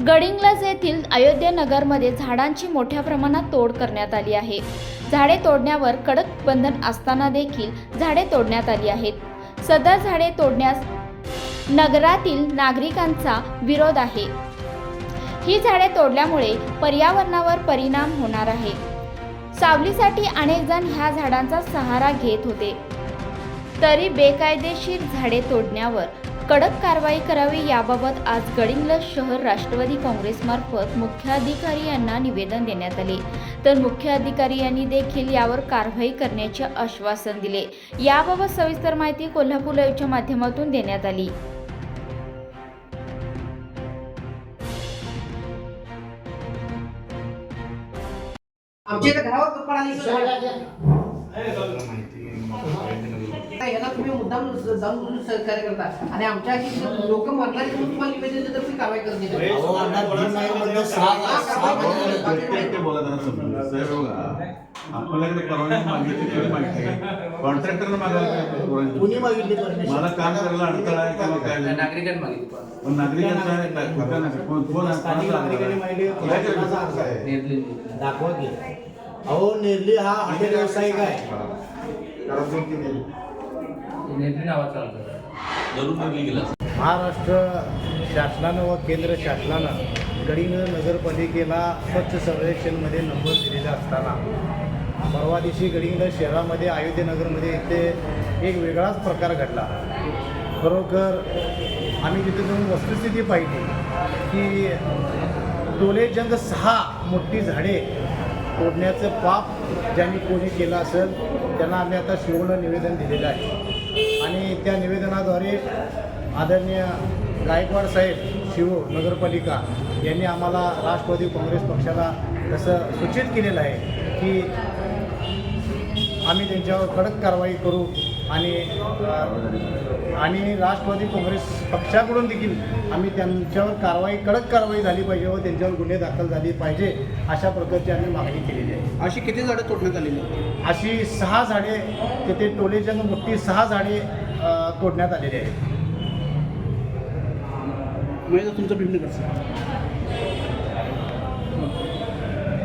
गडिंग्लज येथील अयोध्या नगरमध्ये झाडांची मोठ्या प्रमाणात तोड करण्यात आली आहे. झाडे तोडण्यावर कडक बंधन असताना देखील झाडे तोडण्यात आली आहेत. सदर झाडे तोडण्यास नगरातील नागरिकांचा विरोध आहे. ही झाडे तोडल्यामुळे पर्यावरणावर परिणाम होणार आहे. सावलीसाठी अनेक जण ह्या झाडांचा सहारा घेत होते. तरी बेकायदेशीर झाडे तोडण्यावर कडक कारवाई करावी याबाबत आज गडिंग्लज शहर राष्ट्रवादी काँग्रेसमार्फत मुख्याधिकारी यांना निवेदन देण्यात आले. तर मुख्याधिकारी यांनी देखील यावर कारवाई करण्याचे आश्वासन दिले. याबाबत सविस्तर माहिती कोल्हापूर लाईव्हच्या माध्यमातून देण्यात आली. आमच्या घरावर आली याला तुम्ही मुद्दाम जाऊन म्हणून सहकार्य करता आणि आमच्या लोक मरणारी म्हणून तुम्हाला निवेदन देतात तुम्ही कारवाई करत आपल्याकडे परवानगी मागितली तरी माहिती आहे कॉन्ट्रॅक्टरनं मागायला? कुणी मला काम करायला अडथळा आहे किंवा काय. नागरिकांनी मागितली पण. कोण- कोण नागरिकांनी माहिती आधार आहे? काय कोणाचा करायचं? आहे? निर्णय. दाखवा की अहो नेरली हा हॉटेल व्यावसायिक आहे नावाचा. महाराष्ट्र शासनानं व केंद्र शासनानं गडिंग्लज नगरपालिकेला स्वच्छ सर्वेक्षणमध्ये नंबर दिलेला असताना परवा दिवशी गडिंग्लज शहरामध्ये अयोध्येनगरमध्ये इथे एक वेगळाच प्रकार घडला. खरोखर आम्ही तिथे जाऊन वस्तुस्थिती पाहिली की टोलेजंग सहा मोठी झाडे तोडण्याचं पाप ज्यांनी कोणी केलं असेल त्यांना आम्ही आता शिवणं निवेदन दिलेलं आहे. आणि त्या निवेदनाद्वारे आदरणीय गायकवाड साहेब शिव नगरपालिका यांनी आम्हाला राष्ट्रवादी काँग्रेस पक्षाला तसं सूचित केलेलं आहे की आम्ही त्यांच्यावर कडक कारवाई करू आणि आणि राष्ट्रवादी काँग्रेस पक्षाकडून देखील आम्ही त्यांच्यावर कारवाई कडक कारवाई झाली पाहिजे व त्यांच्यावर गुन्हे दाखल झाले पाहिजे अशा प्रकारची आम्ही मागणी केलेली आहे. अशी किती झाडं तोडण्यात आलेली अशी सहा झाडे तिथे टोलेजंग मोठी सहा झाडे तोडण्यात आलेली आहेत म्हणजे तुमचं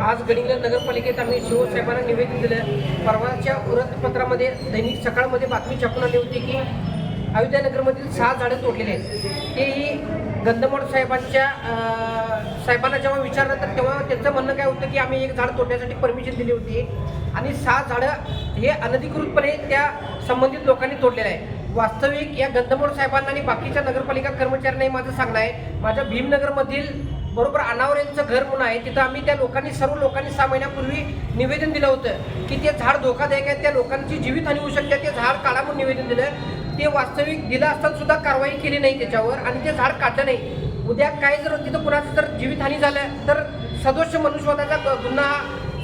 आज गडिंग्लज नगरपालिकेत आम्ही शिवसाहेबांना निवेदन दिलं परवाच्या वृत्तपत्रामध्ये दैनिक सकाळमध्ये बातमी छापून आली होती की अयोध्यानगरमधील सहा झाडं तोडलेली आहेत. तेही गंधमोड साहेबांच्या साहेबांना जेव्हा विचारलं तर तेव्हा त्यांचं म्हणणं काय होतं की आम्ही एक झाड तोडण्यासाठी परमिशन दिली होती. आणि सहा झाडं हे अनधिकृतपणे त्या संबंधित लोकांनी तोडलेलं आहे. वास्तविक या गंधमोड साहेबांना आणि बाकीच्या नगरपालिका कर्मचाऱ्यांनाही माझं सांगणं आहे. माझ्या भीमनगरमधील बरोबर अनावर्यांचं घर म्हणून आहे. तिथं आम्ही त्या लोकांनी सर्व लोकांनी सहा महिन्यापूर्वी निवेदन दिलं होतं की ते झाड धोकादायक आहे त्या लोकांची जीवितहानी होऊ शकते ते झाड काढा म्हणून निवेदन दिलं. ते वास्तविक दिलं असताना सुद्धा कारवाई केली नाही त्याच्यावर आणि ते झाड काढलं नाही. उद्या काय जर तिथं कुणाचं जर जीवितहानी झालं तर सदोष मनुष्यवादाचा गुन्हा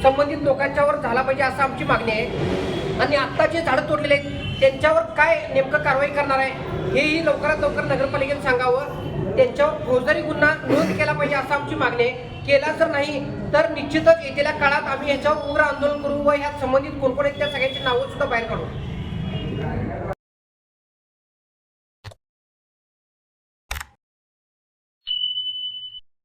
संबंधित लोकांच्यावर झाला पाहिजे असं आमची मागणी आहे. आणि आत्ता जे झाडं तोडलेले आहेत त्यांच्यावर काय नेमकं कारवाई करणार आहे हेही लवकरात लवकर नगरपालिकेने सांगावं. त्यांच्यावर फौजदारी गुन्हा नोंद केला पाहिजे असं आमची मागणी आहे. केला जर नाही तर निश्चितच येत्या काळात आम्ही ह्याच्यावर उग्र आंदोलन करू व ह्या संबंधित कोण कोण आहेत त्या सगळ्यांची नावं सुद्धा बाहेर काढू.